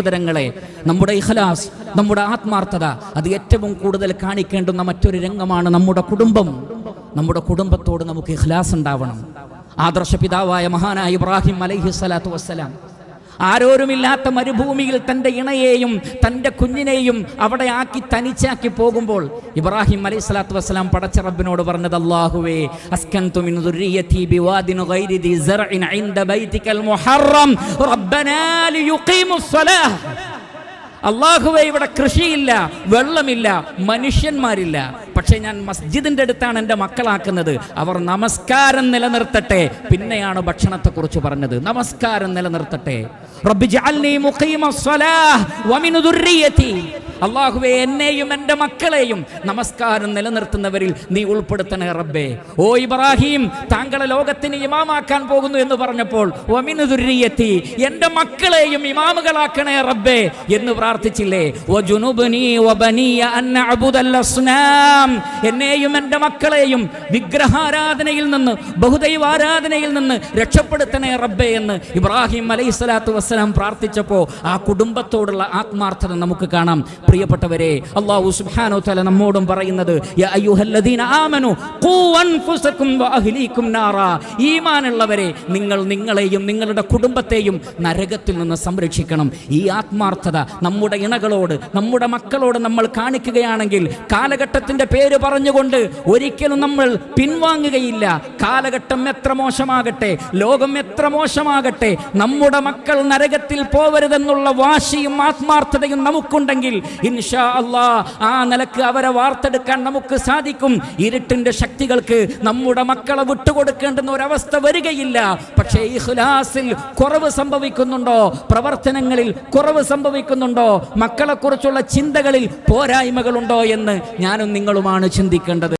സഹോദരങ്ങളെ നമ്മുടെ ഇഖലാസ് നമ്മുടെ ആത്മാർത്ഥത അത് ഏറ്റവും കൂടുതൽ കാണിക്കേണ്ടുന്ന മറ്റൊരു രംഗമാണ് നമ്മുടെ കുടുംബം. നമ്മുടെ കുടുംബത്തോട് നമുക്ക് ഇഖലാസ് ഉണ്ടാവണം. ആദർശ പിതാവായ മഹാനായ ഇബ്രാഹിം അലൈഹി സ്വലാത്തു വസ്സലാം ആരോരുമില്ലാത്ത മരുഭൂമിയിൽ തന്റെ ഇണയെയും തന്റെ കുഞ്ഞിനെയും അവിടെ ആക്കി തനിച്ചാക്കി പോകുമ്പോൾ ഇബ്രാഹിം അലൈഹി സ്വലാത്തു വസ്സലാം പടച്ച റബ്ബിനോട് പറഞ്ഞത് അള്ളാഹുവേ അള്ളാഹുവെ ഇവിടെ കൃഷിയില്ല വെള്ളമില്ല മനുഷ്യന്മാരില്ല. പക്ഷേ ഞാൻ മസ്ജിദിന്റെ അടുത്താണ് എന്റെ മക്കളാക്കുന്നത്. അവർ നമസ്കാരം നിലനിർത്തട്ടെ. പിന്നെയാണ് ഭക്ഷണത്തെക്കുറിച്ച് പറഞ്ഞത്. നമസ്കാരം നിലനിർത്തട്ടെ. അള്ളാഹുവെ എന്നെയും എന്റെ മക്കളെയും നമസ്കാരം നിലനിർത്തുന്നവരിൽ നീ ഉൾപ്പെടുത്തണേ റബ്ബേ. ഓ ഇബ്രാഹിം താങ്കളെ ലോകത്തിന് ഇമാമാക്കാൻ പോകുന്നു എന്ന് പറഞ്ഞപ്പോൾ വമിനു ദുർരിയത്തി എന്റെ മക്കളെയും ഇമാമുകളാക്കണേ റബ്ബേ എന്ന് പ്രാർത്ഥിച്ചില്ലേ? "വ ജുനുബനി വ ബനിയ അൻ അസ്നാം." എന്നെയും എന്റെ മക്കളെയും വിഗ്രഹാരാധനയിൽ നിന്ന് ബഹുദൈവാരാധനയിൽ നിന്ന് രക്ഷപ്പെടുത്തണേ റബ്ബേ എന്ന് ഇബ്രാഹിം അലൈഹി സ്വലാത്തു വസ്സലാം പ്രാർത്ഥിച്ചപ്പോൾ ആ കുടുംബത്തോടുള്ള ആത്മാർത്ഥത നമുക്ക് കാണാം പ്രിയപ്പെട്ടവരെ അള്ളാഹു സുബ്ഹാനഹു തല നമ്മോടും പറയുന്നത് ഈമാനുള്ളവരെ നിങ്ങൾ നിങ്ങളെയും നിങ്ങളുടെ കുടുംബത്തെയും നരകത്തിൽ നിന്ന് സംരക്ഷിക്കണം ഈ ആത്മാർത്ഥത നമ്മുടെ ഇണകളോട് നമ്മുടെ മക്കളോട് നമ്മൾ കാണിക്കുകയാണെങ്കിൽ കാലഘട്ടത്തിന്റെ പേര് പറഞ്ഞുകൊണ്ട് ഒരിക്കലും നമ്മൾ പിൻവാങ്ങുകയില്ല. കാലഘട്ടം എത്ര മോശമാകട്ടെ ലോകം എത്ര മോശമാകട്ടെ നമ്മുടെ മക്കൾ നരകത്തിൽ പോവരുതെന്നുള്ള വാശിയും ആത്മാർത്ഥതയും നമുക്കുണ്ടെങ്കിൽ ഇൻഷാ അള്ളാ ആ നിലയ്ക്ക് അവരെ വാർത്തെടുക്കാൻ നമുക്ക് സാധിക്കും. ഇരുട്ടിന്റെ ശക്തികൾക്ക് നമ്മുടെ മക്കളെ വിട്ടുകൊടുക്കേണ്ടുന്ന ഒരവസ്ഥ വരികയില്ല. പക്ഷേ ഈ ഹുലാസിൽ കുറവ് സംഭവിക്കുന്നുണ്ടോ? പ്രവർത്തനങ്ങളിൽ കുറവ് സംഭവിക്കുന്നുണ്ടോ? മക്കളെക്കുറിച്ചുള്ള ചിന്തകളിൽ പോരായ്മകളുണ്ടോ എന്ന് ഞാനും നിങ്ങളുമാണ് ചിന്തിക്കേണ്ടത്.